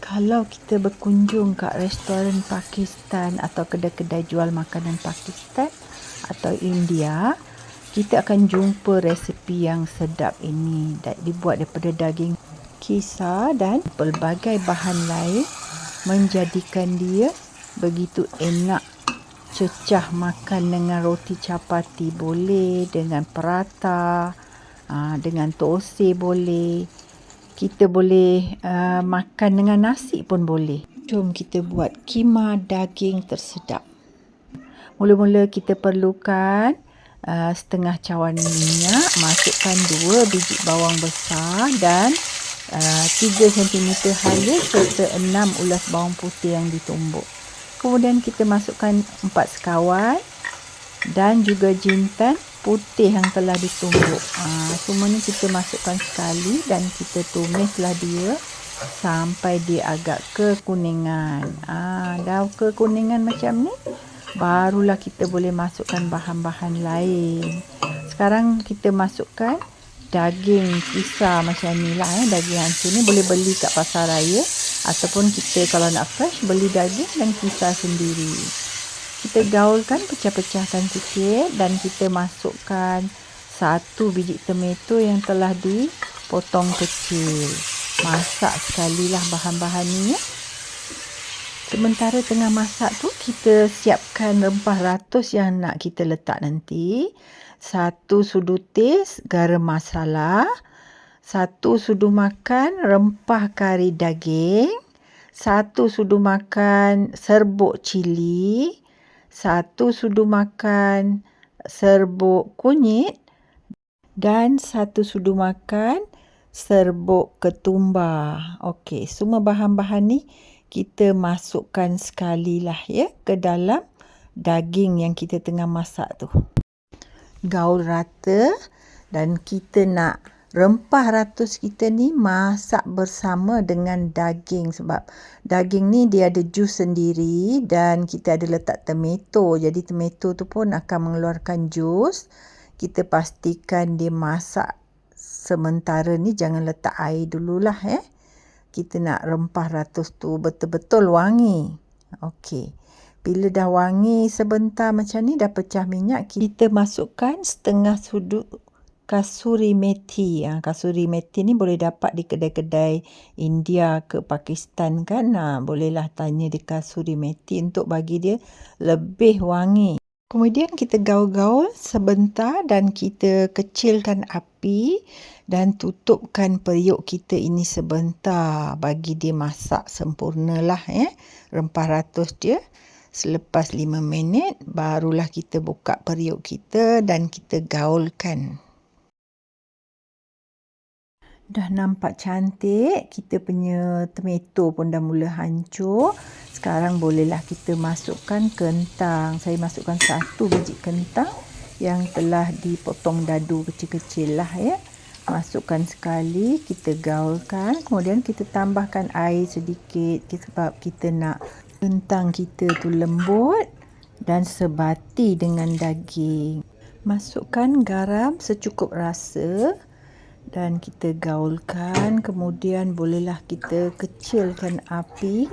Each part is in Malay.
kalau kita berkunjung kat restoran Pakistan atau kedai-kedai jual makanan Pakistan atau India, kita akan jumpa resipi yang sedap ini dibuat daripada daging kisar dan pelbagai bahan lain menjadikan dia begitu enak. Cecah makan dengan roti capati boleh dengan perata ah, dengan tosi boleh kita boleh uh, makan dengan nasi pun boleh. Jom kita buat kima daging tersedap. Mula-mula kita perlukan uh, setengah cawan minyak, masukkan dua biji bawang besar dan uh, 3 cm halus serta 6 ulas bawang putih yang ditumbuk. Kemudian kita masukkan 4 sekawan dan juga jintan putih yang telah ditumbuk. Ha, semua ni kita masukkan sekali dan kita tumislah dia sampai dia agak kekuningan. Ha, dah kekuningan macam ni, barulah kita boleh masukkan bahan-bahan lain. Sekarang kita masukkan daging kisar macam ni lah. Eh. Daging hancur ni boleh beli kat pasar raya. Ataupun kita kalau nak fresh, beli daging dan kisar sendiri kita gaulkan pecah-pecahkan sikit dan kita masukkan satu biji tomato yang telah dipotong kecil. Masak sekali lah bahan-bahan ni ya. sementara tengah masak tu kita siapkan rempah ratus yang nak kita letak nanti. Satu sudu tis garam masala. Satu sudu makan rempah kari daging. Satu sudu makan serbuk cili satu sudu makan serbuk kunyit dan satu sudu makan serbuk ketumbar. Okey, semua bahan-bahan ni kita masukkan sekali lah ya ke dalam daging yang kita tengah masak tu. Gaul rata dan kita nak rempah ratus kita ni masak bersama dengan daging sebab daging ni dia ada jus sendiri dan kita ada letak tomato. Jadi tomato tu pun akan mengeluarkan jus. Kita pastikan dia masak sementara ni jangan letak air dululah eh. Kita nak rempah ratus tu betul-betul wangi. Okey. Bila dah wangi sebentar macam ni dah pecah minyak kita masukkan setengah sudut kasuri methi. Ha, kasuri methi ni boleh dapat di kedai-kedai India ke Pakistan kan. Ha, bolehlah tanya di kasuri methi untuk bagi dia lebih wangi. Kemudian kita gaul-gaul sebentar dan kita kecilkan api dan tutupkan periuk kita ini sebentar bagi dia masak sempurnalah eh. Rempah ratus dia. Selepas 5 minit barulah kita buka periuk kita dan kita gaulkan dah nampak cantik kita punya tomato pun dah mula hancur. Sekarang bolehlah kita masukkan kentang. Saya masukkan satu biji kentang yang telah dipotong dadu kecil-kecil lah ya. Masukkan sekali kita gaulkan. Kemudian kita tambahkan air sedikit sebab kita nak kentang kita tu lembut dan sebati dengan daging. Masukkan garam secukup rasa dan kita gaulkan. Kemudian bolehlah kita kecilkan api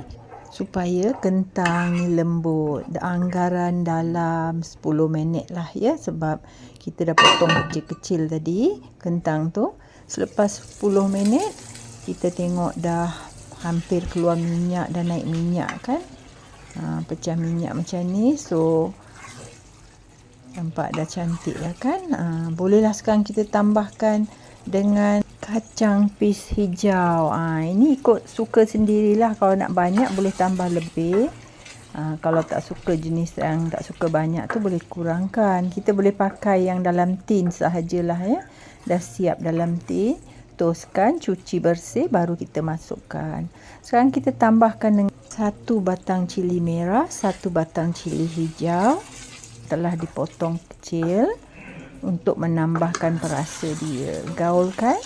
supaya kentang ni lembut anggaran dalam 10 minit lah ya sebab kita dah potong kecil-kecil tadi kentang tu. Selepas 10 minit kita tengok dah hampir keluar minyak dan naik minyak kan? Ha, pecah minyak macam ni so nampak dah cantik lah kan? Ha, bolehlah sekarang kita tambahkan dengan kacang pis hijau. Ha, ini ikut suka sendirilah. Kalau nak banyak boleh tambah lebih. Ha, kalau tak suka jenis yang tak suka banyak tu boleh kurangkan. Kita boleh pakai yang dalam tin sahajalah ya. Dah siap dalam tin. Toskan, cuci bersih baru kita masukkan. Sekarang kita tambahkan dengan satu batang cili merah, satu batang cili hijau. Telah dipotong kecil untuk menambahkan perasa dia. Gaulkan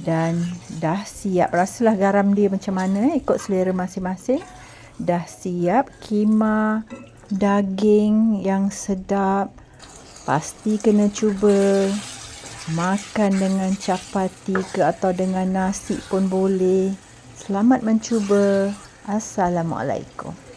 dan dah siap. Rasalah garam dia macam mana ikut selera masing-masing. Dah siap kima daging yang sedap. Pasti kena cuba makan dengan capati ke atau dengan nasi pun boleh. Selamat mencuba. Assalamualaikum.